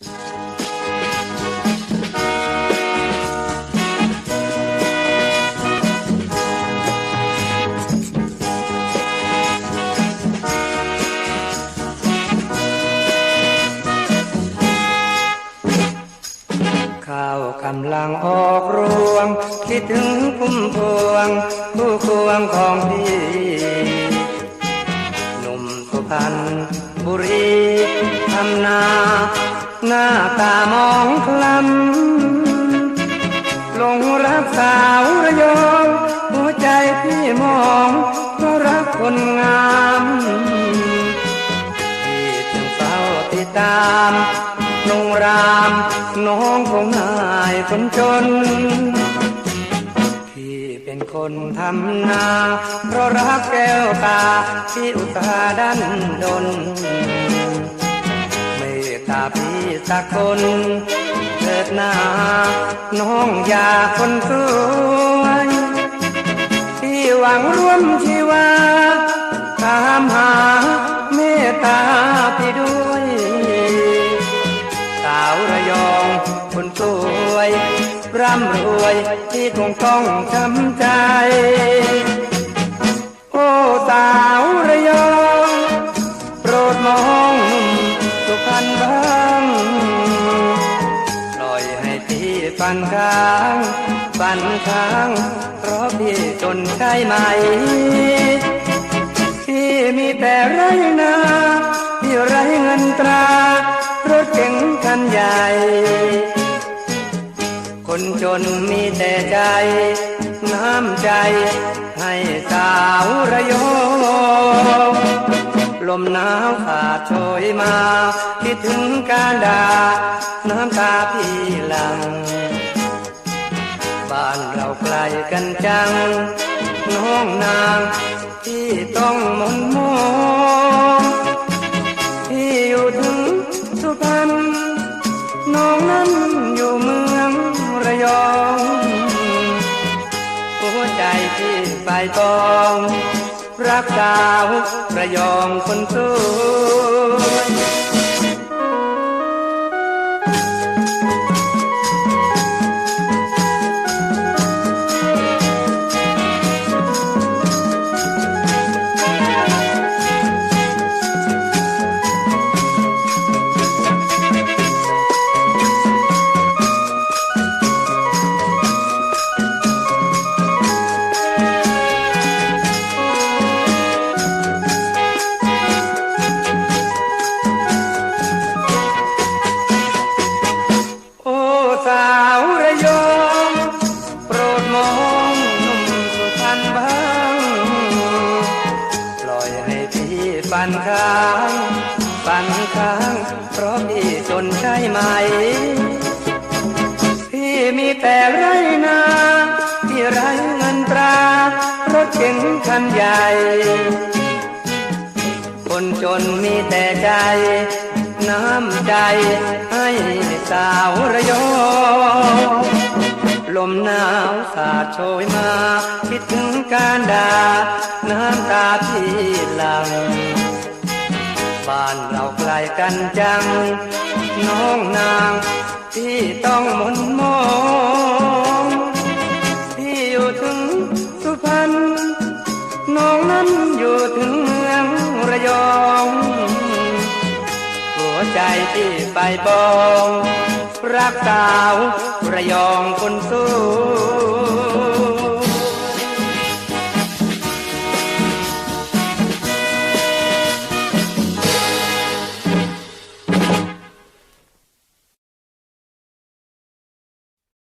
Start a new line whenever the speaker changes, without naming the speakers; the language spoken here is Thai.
ข้าวกำลังออกรวง คิดถึงพุ่มพวง ผู้ควงของพี่หนุ่มสุพรรณบุรีทำนา หน้าตามองคล้ำหลงรักสาวระยองหัวใจพี่มองเพราะรักคนงามที่จึงเฝ้าติดตามนงรามน้องของนายคนจน พี่เป็นคนทำนา เพราะรักแก้วตาที่อุตสาดันดน พี่สักคนเถิดหน้า น้องอยาคนสวยที่หวังร่วมชีวาตามหาเมตตาพี่ด้วย สาวระยองคนสวย ร่ำรวยที่คงต้องช้ำใจ โอ้สาวระ ฝันค้างฝันค้าง เพราะพี่จนใช่ไหมที่มีแต่ไรนาที่ไรเงินตรารถเก๋งคันใหญ่ คนจนมีแต่ใจ น้ำใจ ให้สาวระยองลมหนาวขาดโชยมา คิดถึงการดา น้ำตาพี่ กันจัง น้องนางที่ต้องมนมองที่อยู่ถึงสุพรรณน้องนั้นอยู่เมืองระยองหัวใจที่ไปตอง รักสาวระยองคนส ฝันค้างฝันค้าง เพราะพี่จนใช่ไหม พี่มีแต่ไรนาที่ไรเงินตรารถเก๋งคันใหญ่ คนจนมีแต่ใจ น้ำใจให้สาวระยองลมหนาวสาดโชยมา คิดถึงการดา น้ำตาพี่หลัง บ้านเราไกลกันจัง น้องนางที่ต้องมนมองที่อยู่ถึงสุพรรณน้องนั้นอยู่ถึงเมืองระยองหัวใจที่ไปบอง รักสาวระยองคนสว